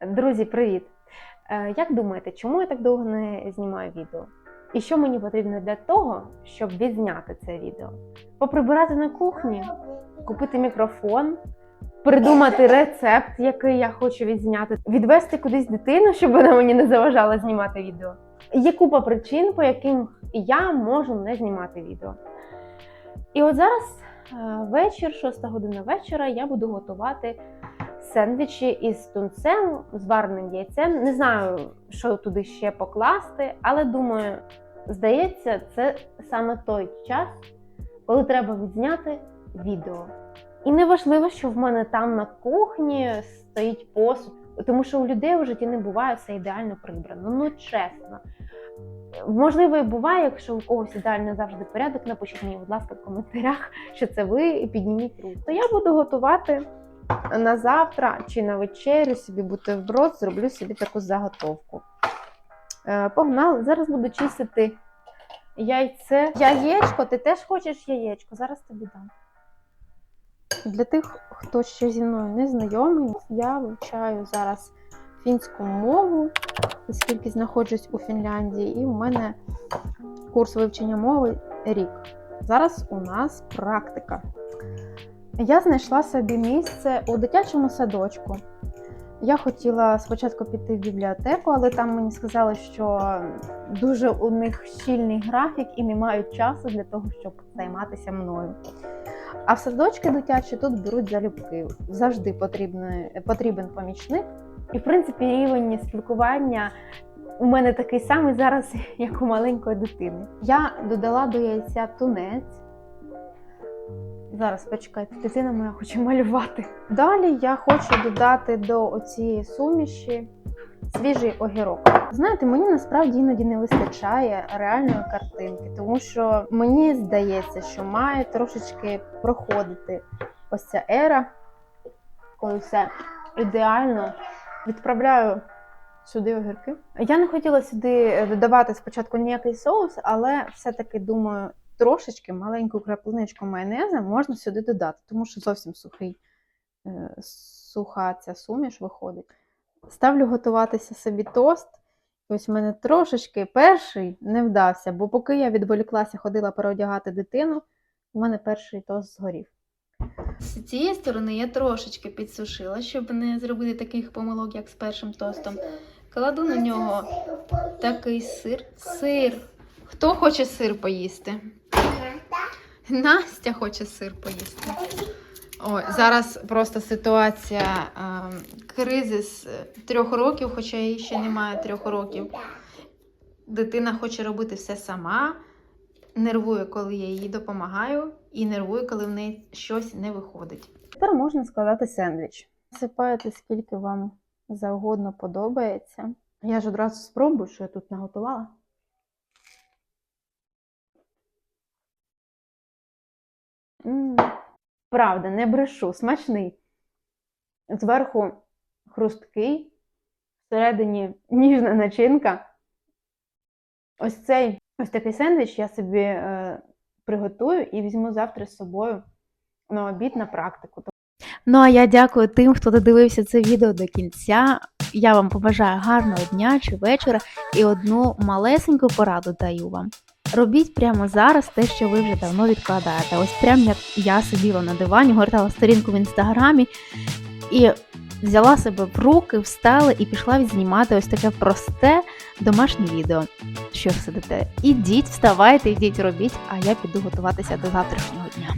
Друзі, привіт! Е, Як думаєте, чому я так довго не знімаю відео? І що мені потрібно для того, щоб відзняти це відео? Поприбирати на кухні, купити мікрофон, придумати рецепт, який я хочу відзняти, відвести кудись дитину, щоб вона мені не заважала знімати відео. Є купа причин, по яким я можу не знімати відео. І от зараз е, вечір, 6 година вечора, я буду готувати сендвічі із тунцем, з вареним яйцем. Не знаю, що туди ще покласти, але думаю, здається, це саме той час, коли треба відзняти відео. І не важливо, що в мене там на кухні стоїть посуд, тому що у людей у житті не буває все ідеально прибрано. Ну чесно. Можливо, і буває, якщо у когось ідеально завжди порядок, напишіть мені, будь ласка, в коментарях, що це ви, і підніміть руку. То я буду готувати на завтра чи на вечерю собі бутерброд, зроблю собі таку заготовку. Е, Погнали, зараз буду чистити яйце. Яєчко, ти теж хочеш яєчко? Зараз тобі дам. Для тих, хто ще зі мною не знайомий, я вивчаю зараз фінську мову, оскільки знаходжусь у Фінляндії, і у мене курс вивчення мови рік. Зараз у нас практика. Я знайшла собі місце у дитячому садочку. Я хотіла спочатку піти в бібліотеку, але там мені сказали, що дуже у них щільний графік і не мають часу для того, щоб займатися мною. А в садочки дитячі тут беруть залюбки. Завжди потрібен, потрібен помічник. І, в принципі, рівень спілкування у мене такий самий зараз, як у маленької дитини. Я додала до яйця тунець. Зараз почекайте, дитина моя хоче малювати. Далі я хочу додати до цієї суміші свіжий огірок. Знаєте, мені насправді іноді не вистачає реальної картинки, тому що мені здається, що має трошечки проходити ось ця ера, коли все ідеально. Відправляю сюди огірки. Я не хотіла сюди додавати спочатку ніякий соус, але все-таки думаю, трошечки маленьку краплиночку майонеза можна сюди додати, тому що зовсім сухий, е, суха ця суміш виходить. Ставлю готуватися собі тост. Ось в мене трошечки перший не вдався, бо поки я відволіклася, ходила переодягати дитину, у мене перший тост згорів. З цієї сторони я трошечки підсушила, щоб не зробити таких помилок, як з першим тостом. Кладу на нього такий сир. Сир. Хто хоче сир поїсти? Настя хоче сир поїсти. Ой, зараз просто ситуація е, кризис трьох років, хоча їй ще немає трьох років. Дитина хоче робити все сама, нервує, коли я їй допомагаю, і нервує, коли в неї щось не виходить. Тепер можна складати сендвіч. Насипаєте скільки вам завгодно подобається. Я ж одразу спробую, що я тут наготувала. Правда, не брешу, смачний. Зверху хрусткий, всередині ніжна начинка. Ось цей ось такий сендвіч я собі е, приготую і візьму завтра з собою на обід на практику. Ну а я дякую тим, хто додивився це відео до кінця. Я вам побажаю гарного дня чи вечора і одну малесеньку пораду даю вам. Робіть прямо зараз те, що ви вже давно відкладаєте. Ось прямо як я сиділа на дивані, гортала сторінку в інстаграмі і взяла себе в руки, встала і пішла відзнімати ось таке просте домашнє відео. Що сидите? Ідіть, вставайте, ідіть, робіть, а я піду готуватися до завтрашнього дня.